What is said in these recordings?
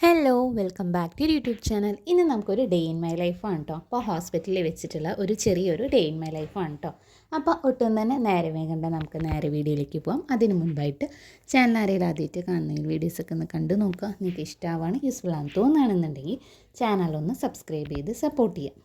Hello welcome back to YouTube channel ഇന്ന് നമുക്കൊരു day in my ലൈഫാണ് കേട്ടോ അപ്പോൾ ഹോസ്പിറ്റലിൽ വെച്ചിട്ടുള്ള ഒരു ചെറിയൊരു ഡേ ഇൻ മൈ ലൈഫാണ് കേട്ടോ അപ്പോൾ ഒട്ടും തന്നെ നേരെ വേഗണ്ട നമുക്ക് നേരെ വീഡിയോയിലേക്ക് പോകാം അതിന് മുൻപായിട്ട് ചാനൽ ആരെങ്കിലും ആദ്യമായിട്ട് കാണുന്നെങ്കിൽ വീഡിയോസൊക്കെ ഒന്ന് കണ്ടു നോക്കുക. നിങ്ങൾക്ക് ഇഷ്ടമാവാണ് യൂസ്ഫുൾ ആണെന്ന് തോന്നുകയാണെന്നുണ്ടെങ്കിൽ ചാനലൊന്ന് സബ്സ്ക്രൈബ് ചെയ്ത് സപ്പോർട്ട് ചെയ്യാം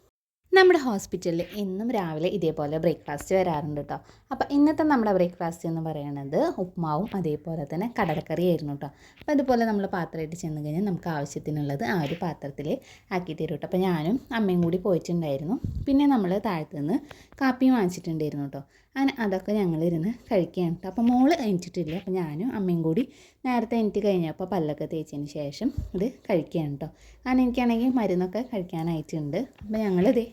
നമ്മുടെ ഹോസ്പിറ്റലിൽ എന്നും രാവിലെ ഇതേപോലെ ബ്രേക്ക്ഫാസ്റ്റ് വരാറുണ്ട് കേട്ടോ അപ്പോൾ ഇന്നത്തെ നമ്മുടെ ബ്രേക്ക്ഫാസ്റ്റ് എന്ന് പറയുന്നത് ഉപ്മാവും അതേപോലെ തന്നെ കടലക്കറി ആയിരുന്നു കേട്ടോ അപ്പോൾ അതുപോലെ നമ്മൾ പാത്രമായിട്ട് ചെന്ന് കഴിഞ്ഞാൽ നമുക്ക് ആവശ്യത്തിനുള്ളത് ആ ഒരു പാത്രത്തിൽ ആക്കി തരും കേട്ടോ അപ്പോൾ ഞാനും അമ്മയും കൂടി പോയിട്ടുണ്ടായിരുന്നു. പിന്നെ നമ്മൾ താഴത്ത് നിന്ന് കാപ്പിയും വാങ്ങിച്ചിട്ടുണ്ടായിരുന്നു കേട്ടോ അങ്ങനെ അതൊക്കെ ഞങ്ങളിരുന്ന് കഴിക്കുകയാണ് കേട്ടോ അപ്പോൾ മോൾ എണീറ്റിട്ടില്ല. അപ്പോൾ ഞാനും അമ്മയും കൂടി നേരത്തെ എണീറ്റ് കഴിഞ്ഞപ്പോൾ പല്ലൊക്കെ തേച്ചതിന് ശേഷം ഇത് കഴിക്കുകയാണ് കേട്ടോ കാരണം എനിക്കാണെങ്കിൽ മരുന്നൊക്കെ കഴിക്കാനായിട്ടുണ്ട്. അപ്പോൾ ഞങ്ങളിതേ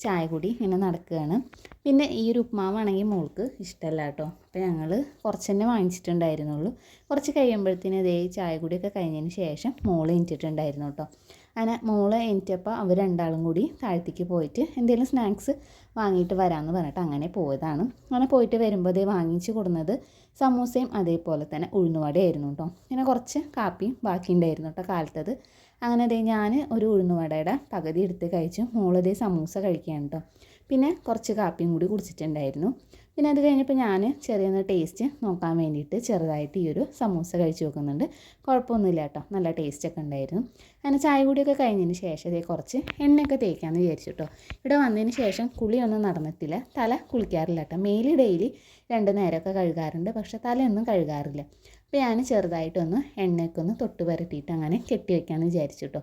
ചായ കൂടി ഇങ്ങനെ നടക്കുകയാണ്. പിന്നെ ഈ ഒരു ഉപ്മാവാണെങ്കിൽ മോൾക്ക് ഇഷ്ടമല്ല കേട്ടോ. അപ്പോൾ ഞങ്ങൾ കുറച്ച് തന്നെ വാങ്ങിച്ചിട്ടുണ്ടായിരുന്നുള്ളൂ. കുറച്ച് കഴിയുമ്പോഴത്തേന് ഇതേ ചായ കൂടിയൊക്കെ കഴിഞ്ഞതിന് ശേഷം മോൾ എണീറ്റിട്ടുണ്ടായിരുന്നു കേട്ടോ. അങ്ങനെ മോൾ എണീറ്റപ്പോൾ അവർ രണ്ടാളും കൂടി താഴത്തേക്ക് പോയിട്ട് എന്തെങ്കിലും സ്നാക്സ് വാങ്ങിയിട്ട് വരാമെന്ന് പറഞ്ഞിട്ട് അങ്ങനെ പോയതാണ്. അങ്ങനെ പോയിട്ട് വരുമ്പോൾ അതേ വാങ്ങിച്ച് കൊടുന്നത് സമൂസയും അതേപോലെ തന്നെ ഉഴുന്നുവടയായിരുന്നു കേട്ടോ. പിന്നെ കുറച്ച് കാപ്പിയും ബാക്കി ഉണ്ടായിരുന്നു കേട്ടോ കാലത്തത്. അങ്ങനെ അതേ ഞാൻ ഒരു ഉഴുന്നുവടയുടെ പകുതി എടുത്ത് കഴിച്ചു. മോളതേ സമൂസ കഴിക്കുകയാണ് കേട്ടോ പിന്നെ കുറച്ച് കാപ്പിയും കൂടി കുടിച്ചിട്ടുണ്ടായിരുന്നു. പിന്നെ അത് കഴിഞ്ഞപ്പോൾ ഞാൻ ചെറിയൊന്ന് ടേസ്റ്റ് നോക്കാൻ വേണ്ടിയിട്ട് ചെറുതായിട്ട് ഈ ഒരു സമൂസ കഴിച്ച് നോക്കുന്നുണ്ട് കുഴപ്പമൊന്നുമില്ല കേട്ടോ. നല്ല ടേസ്റ്റൊക്കെ ഉണ്ടായിരുന്നു. അങ്ങനെ ചായ കൂടിയൊക്കെ കഴിഞ്ഞതിന് ശേഷം അതേ കുറച്ച് എണ്ണയൊക്കെ തേക്കാമെന്ന് വിചാരിച്ചു കേട്ടോ. ഇവിടെ വന്നതിന് ശേഷം കുളിയൊന്നും നടന്നിട്ടില്ല. തല കുളിക്കാറില്ല കേട്ടോ. മേലി ഡെയിലി രണ്ട് നേരമൊക്കെ കഴുകാറുണ്ട്. പക്ഷെ തലയൊന്നും കഴുകാറില്ല. അപ്പോൾ ഞാൻ ചെറുതായിട്ടൊന്ന് എണ്ണയൊക്കെ ഒന്ന് തൊട്ട് പരട്ടിയിട്ട് അങ്ങനെ കെട്ടി വയ്ക്കാമെന്ന് വിചാരിച്ചു കേട്ടോ.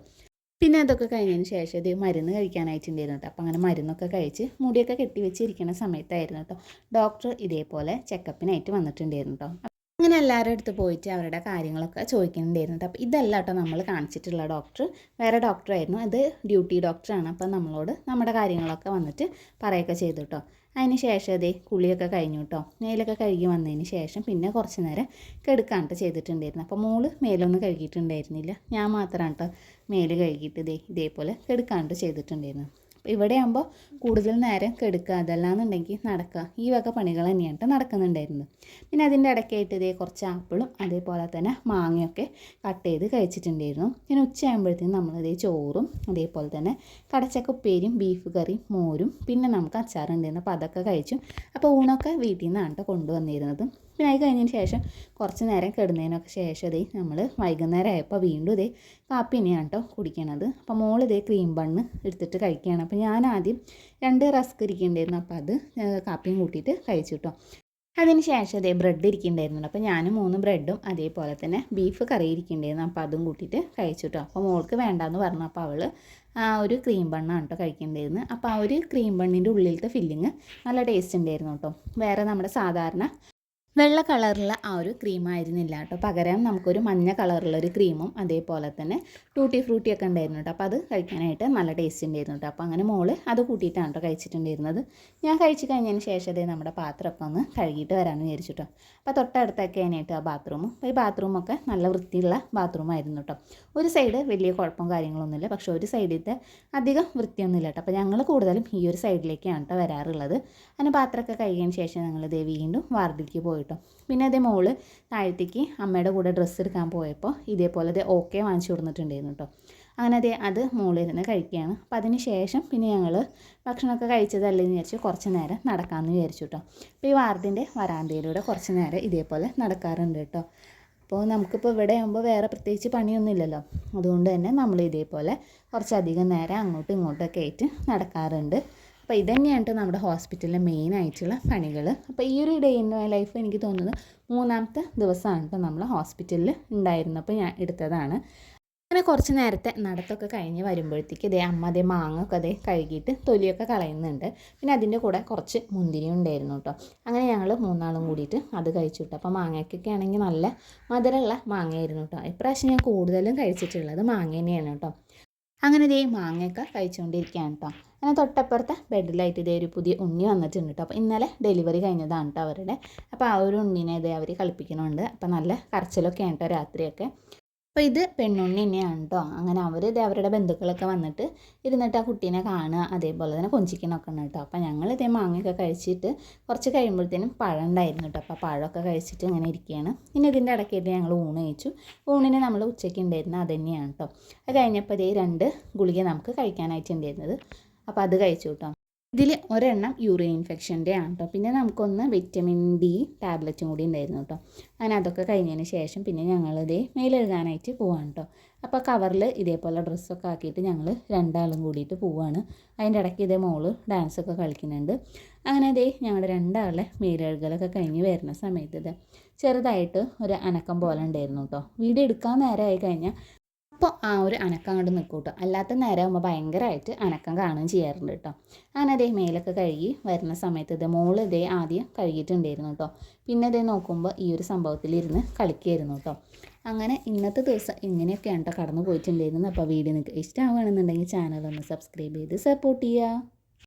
പിന്നെ അതൊക്കെ കഴിഞ്ഞതിന് ശേഷം ഇത് മരുന്ന് കഴിക്കാനായിട്ടുണ്ടായിരുന്നു അപ്പോൾ അങ്ങനെ മരുന്നൊക്കെ കഴിച്ച് മുടിയൊക്കെ കെട്ടി വെച്ചിരിക്കുന്ന സമയത്തായിരുന്നു കേട്ടോ. ഡോക്ടർ ഇതേപോലെ ചെക്കപ്പിനായിട്ട് വന്നിട്ടുണ്ടായിരുന്നു കേട്ടോ. അങ്ങനെ എല്ലാവരുടെ അടുത്ത് പോയിട്ട് അവരുടെ കാര്യങ്ങളൊക്കെ ചോദിക്കേണ്ടിയിരുന്നത് അപ്പോൾ ഇതല്ല കേട്ടോ നമ്മൾ കാണിച്ചിട്ടുള്ള ഡോക്ടർ വേറെ ഡോക്ടറായിരുന്നു അത് ഡ്യൂട്ടി ഡോക്ടറാണ് അപ്പോൾ നമ്മളോട് നമ്മുടെ കാര്യങ്ങളൊക്കെ വന്നിട്ട് പറയുകയൊക്കെ ചെയ്തു കേട്ടോ അതിന് ശേഷം അതേ കുളിയൊക്കെ കഴിഞ്ഞു കേട്ടോ മേലൊക്കെ കഴുകി വന്നതിന് ശേഷം പിന്നെ കുറച്ച് നേരം കെടുക്കാണ്ട് ചെയ്തിട്ടുണ്ടായിരുന്നു. അപ്പോൾ മോൾ മേലൊന്നും കഴുകിയിട്ടുണ്ടായിരുന്നില്ല. ഞാൻ മാത്രമാണ് കേട്ടോ മേൽ കഴുകിയിട്ട് ഇതേ ഇതേപോലെ കെടുക്കാണ്ട് ചെയ്തിട്ടുണ്ടായിരുന്നു ഇവിടെ ആകുമ്പോൾ കൂടുതൽ നേരം കെടുക്കുക അതല്ലാന്നുണ്ടെങ്കിൽ നടക്കുക ഈ വക പണികൾ തന്നെയാണ് നടക്കുന്നുണ്ടായിരുന്നത്. പിന്നെ അതിന്റെ ഇടയ്ക്കായിട്ട് ഇതേ കുറച്ച് ആപ്പിളും അതേപോലെ തന്നെ മാങ്ങയൊക്കെ കട്ട് ചെയ്ത് കഴിച്ചിട്ടുണ്ടായിരുന്നു. പിന്നെ ഉച്ചയാകുമ്പോഴത്തേക്കും നമ്മളിതേ ചോറും അതേപോലെ തന്നെ കടച്ചക്ക ഉപ്പേരിയും ബീഫ് കറിയും മോരും പിന്നെ നമുക്ക് അച്ചാറുണ്ടായിരുന്നു അപ്പോൾ അതൊക്കെ കഴിച്ചു. അപ്പോൾ ഊണൊക്കെ വീട്ടിൽ നിന്നാണ് കേട്ടോ കൊണ്ടുവന്നിരുന്നത്. പിന്നെ അത് കഴിഞ്ഞതിന് ശേഷം കുറച്ച് നേരം കിടന്നതിനൊക്കെ ശേഷം ഇതേ നമ്മൾ വൈകുന്നേരം ആയപ്പോൾ വീണ്ടും ഇതേ കാപ്പി തന്നെയാണ് കേട്ടോ കുടിക്കണത്. അപ്പോൾ മോൾ ഇതേ ക്രീം ബണ്ണ് എടുത്തിട്ട് കഴിക്കുകയാണ് അപ്പോൾ ഞാൻ ആദ്യം രണ്ട് റസ്ക് ഇരിക്കുന്നുണ്ടായിരുന്നു അപ്പോൾ അത് കാപ്പിയും കൂട്ടിയിട്ട് കഴിച്ചു കേട്ടോ അതിന് ശേഷം അതേ ബ്രെഡ് ഇരിക്കുന്നുണ്ടായിരുന്നു അപ്പോൾ ഞാൻ മൂന്ന് ബ്രെഡും അതേപോലെ തന്നെ ബീഫ് കറി ഇരിക്കുന്നുണ്ടായിരുന്നു അപ്പോൾ അതും കൂട്ടിയിട്ട് കഴിച്ചു കേട്ടോ അപ്പോൾ മോൾക്ക് വേണ്ടാന്ന് പറഞ്ഞു. അപ്പോൾ അവൾ ആ ഒരു ക്രീം ബണ്ണാണ് കേട്ടോ കഴിക്കേണ്ടിയിരുന്നത് അപ്പോൾ ആ ഒരു ക്രീം ബണ്ണിന്റെ ഉള്ളിലത്തെ ഫില്ലിങ് നല്ല ടേസ്റ്റ് ഉണ്ടായിരുന്നു കേട്ടോ വേറെ നമ്മുടെ സാധാരണ വെള്ള കളറുള്ള ആ ഒരു ക്രീം ആയിരുന്നില്ല കേട്ടോ. പകരം നമുക്കൊരു മഞ്ഞ കളറുള്ള ഒരു ക്രീമും അതേപോലെ തന്നെ ടൂട്ടി ഫ്രൂട്ടി ഒക്കെ ഉണ്ടായിരുന്നു കേട്ടോ. അപ്പോൾ അത് കഴിക്കാനായിട്ട് നല്ല ടേസ്റ്റ് ഉണ്ടായിരുന്നു കേട്ടോ. അപ്പോൾ അങ്ങനെ മോൾ അത് കൂട്ടിയിട്ടാണ് കേട്ടോ കഴിച്ചിട്ടുണ്ടായിരുന്നത്. ഞാൻ കഴിച്ച് കഴിഞ്ഞതിന് ശേഷം അതേ നമ്മുടെ പാത്രമൊക്കെ ഒന്ന് കഴുകിയിട്ട് വരാമെന്ന് വിചാരിച്ചു കേട്ടോ. അപ്പോൾ തൊട്ടടുത്തൊക്കെ ആയിട്ട് ആ ബാത്റൂം അപ്പോൾ ഈ ബാത്റൂമൊക്കെ നല്ല വൃത്തിയുള്ള ബാത്റൂമായിരുന്നു കേട്ടോ. ഒരു സൈഡ് വലിയ കുഴപ്പം കാര്യങ്ങളൊന്നുമില്ല പക്ഷേ ഒരു സൈഡിലത്തെ അധികം വൃത്തിയൊന്നുമില്ല കേട്ടോ. അപ്പോൾ ഞങ്ങൾ കൂടുതലും ഈ ഒരു സൈഡിലേക്കാണ് കേട്ടോ വരാറുള്ളത്. അങ്ങനെ പാത്രമൊക്കെ കഴുകിയതിന് ശേഷം ഞങ്ങൾ ദേ വീണ്ടും വാർഡിലേക്ക് പോയിട്ട് കേട്ടോ. പിന്നെ അതേ മോൾ താഴത്തേക്ക് അമ്മയുടെ കൂടെ ഡ്രസ്സ് എടുക്കാൻ പോയപ്പോൾ ഇതേപോലെ അതേ ഓക്കെ വാങ്ങിച്ചു കൊടുത്തിട്ടുണ്ടായിരുന്നു കേട്ടോ. അങ്ങനെ അതേ അത് മോളിരുന്ന് കഴിക്കുകയാണ്. അപ്പോൾ അതിന് ശേഷം പിന്നെ ഞങ്ങൾ ഭക്ഷണമൊക്കെ കഴിച്ചതല്ലെന്ന് വിചാരിച്ച് കുറച്ച് നേരം നടക്കാമെന്ന് വിചാരിച്ചു കേട്ടോ. അപ്പോൾ ഈ വാർഡിന്റെ വരാന്തയിലൂടെ കുറച്ച് നേരം ഇതേപോലെ നടക്കാറുണ്ട് കേട്ടോ. അപ്പോൾ നമുക്കിപ്പോൾ ഇവിടെ ആകുമ്പോൾ വേറെ പ്രത്യേകിച്ച് പണിയൊന്നുമില്ലല്ലോ. അതുകൊണ്ട് തന്നെ നമ്മൾ ഇതേപോലെ കുറച്ചധികം നേരം അങ്ങോട്ടും ഇങ്ങോട്ടൊക്കെ ആയിട്ട് നടക്കാറുണ്ട്. അപ്പോൾ ഇതന്നെയാണ് നമ്മുടെ ഹോസ്പിറ്റലിലെ മെയിൻ ആയിട്ടുള്ള പണികൾ അപ്പോൾ ഈ ഒരു ഡേ ഇൻ മൈ ലൈഫ് എനിക്ക് തോന്നുന്നത് മൂന്നാമത്തെ ദിവസമാണ് കേട്ടോ നമ്മൾ ഹോസ്പിറ്റലിൽ ഉണ്ടായിരുന്നപ്പോൾ ഞാൻ എടുത്തതാണ്. അങ്ങനെ കുറച്ച് നേരത്തെ നടത്തൊക്കെ കഴിഞ്ഞ് വരുമ്പോഴത്തേക്ക് ഇതേ അമ്മ അതേ മാങ്ങൊക്കെ അതേ കഴുകിയിട്ട് തൊലിയൊക്കെ കളയുന്നുണ്ട്. പിന്നെ അതിന്റെ കൂടെ കുറച്ച് മുന്തിരി ഉണ്ടായിരുന്നു കേട്ടോ. അങ്ങനെ ഞങ്ങൾ മൂന്നാളും കൂടിയിട്ട് അത് കഴിച്ചു കേട്ടോ. അപ്പോൾ മാങ്ങയ്ക്കൊക്കെ ആണെങ്കിൽ നല്ല മധുരമുള്ള മാങ്ങയായിരുന്നു കേട്ടോ. ഇപ്രാവശ്യം ഞാൻ കൂടുതലും കഴിച്ചിട്ടുള്ളത് മാങ്ങ തന്നെയാണ് കേട്ടോ. അങ്ങനെ ഇതേ മാങ്ങയൊക്കെ കഴിച്ചുകൊണ്ടിരിക്കുകയാണ് കേട്ടോ അങ്ങനെ തൊട്ടപ്പുറത്തെ ബെഡിലായിട്ട് ഇതേ ഒരു പുതിയ ഉണ്ണി വന്നിട്ടുണ്ട് കേട്ടോ അപ്പോൾ ഇന്നലെ ഡെലിവറി കഴിഞ്ഞതാണ് കേട്ടോ അവരുടെ. അപ്പോൾ ആ ഒരു ഉണ്ണിനെ ഇതേ അവർ കളിപ്പിക്കുന്നുണ്ട് അപ്പോൾ നല്ല കരച്ചിലൊക്കെയാണ് കേട്ടോ രാത്രിയൊക്കെ. അപ്പോൾ ഇത് പെണ്ണുണ്ണി തന്നെയാണ് കേട്ടോ അങ്ങനെ അവർ ഇത് അവരുടെ ബന്ധുക്കളൊക്കെ വന്നിട്ട് ഇരുന്നിട്ട് ആ കുട്ടീനെ കാണുക അതേപോലെ തന്നെ കൊഞ്ചിക്കണമൊക്കെ ഉണ്ട് കേട്ടോ അപ്പോൾ ഞങ്ങൾ ഇതേ മാങ്ങയൊക്കെ കഴിച്ചിട്ട് കുറച്ച് കഴിയുമ്പോഴത്തേനും പഴം ഉണ്ടായിരുന്നു കേട്ടോ അപ്പോൾ പഴമൊക്കെ കഴിച്ചിട്ട് ഇങ്ങനെ ഇരിക്കുകയാണ്. പിന്നെ ഇതിന്റെ ഇടയ്ക്കായിട്ട് ഞങ്ങൾ ഊണ് കഴിച്ചു. ഊണിന് നമ്മൾ ഉച്ചയ്ക്ക് ഉണ്ടായിരുന്നത് അത് തന്നെയാണ് കേട്ടോ അത് കഴിഞ്ഞപ്പോൾ ഇതേ രണ്ട് ഗുളിക നമുക്ക് കഴിക്കാനായിട്ട് ഉണ്ടായിരുന്നത്. അപ്പോൾ അത് കഴിച്ചു കേട്ടോ ഇതിൽ ഒരെണ്ണം യൂറിൻ ഇൻഫെക്ഷന്റെ ആണ് കേട്ടോ പിന്നെ നമുക്കൊന്ന് വിറ്റമിൻ ഡി ടാബ്ലറ്റും കൂടി ഉണ്ടായിരുന്നു കേട്ടോ അങ്ങനെ അതൊക്കെ കഴിഞ്ഞതിന് ശേഷം പിന്നെ ഞങ്ങളിത് മേലെഴുതാനായിട്ട് പോവാണ് കേട്ടോ അപ്പോൾ കവറിൽ ഇതേപോലെ ഡ്രസ്സൊക്കെ ആക്കിയിട്ട് ഞങ്ങൾ രണ്ടാളും കൂടിയിട്ട് പോവാണ്. അതിന്റെ ഇടയ്ക്ക് ഇതേ മോൾ ഡാൻസൊക്കെ കളിക്കുന്നുണ്ട്. അങ്ങനെ അതേ ഞങ്ങളുടെ രണ്ടാളെ മേലെഴുകലൊക്കെ കഴിഞ്ഞ് വരുന്ന സമയത്ത് ചെറുതായിട്ട് ഒരു അനക്കം പോലെ ഉണ്ടായിരുന്നു കേട്ടോ വീഡിയോ എടുക്കാൻ നേരമായി കഴിഞ്ഞാൽ അപ്പോൾ ആ ഒരു അനക്കം അങ്ങോട്ട് നിൽക്കും കേട്ടോ അല്ലാത്ത നേരം ആകുമ്പോൾ ഭയങ്കരമായിട്ട് അനക്കം കാണുകയും ചെയ്യാറുണ്ട് കേട്ടോ അങ്ങനെ അതേ മേലൊക്കെ കഴുകി വരുന്ന സമയത്ത് ഇത് മോൾ ഇതേ ആദ്യം കഴുകിയിട്ടുണ്ടായിരുന്നു കേട്ടോ പിന്നെ ഇതേ നോക്കുമ്പോൾ ഈ ഒരു സംഭവത്തിലിരുന്ന് കളിക്കുകയായിരുന്നു കേട്ടോ അങ്ങനെ ഇന്നത്തെ ദിവസം ഇങ്ങനെയൊക്കെയാണ് കേട്ടോ കടന്നു പോയിട്ടുണ്ടായിരുന്നത്. അപ്പോൾ വീഡിയോ നിങ്ങൾക്ക് ഇഷ്ടമാവുകയാണെന്നുണ്ടെങ്കിൽ ചാനൽ ഒന്ന് സബ്സ്ക്രൈബ് ചെയ്ത് സപ്പോർട്ട് ചെയ്യുക.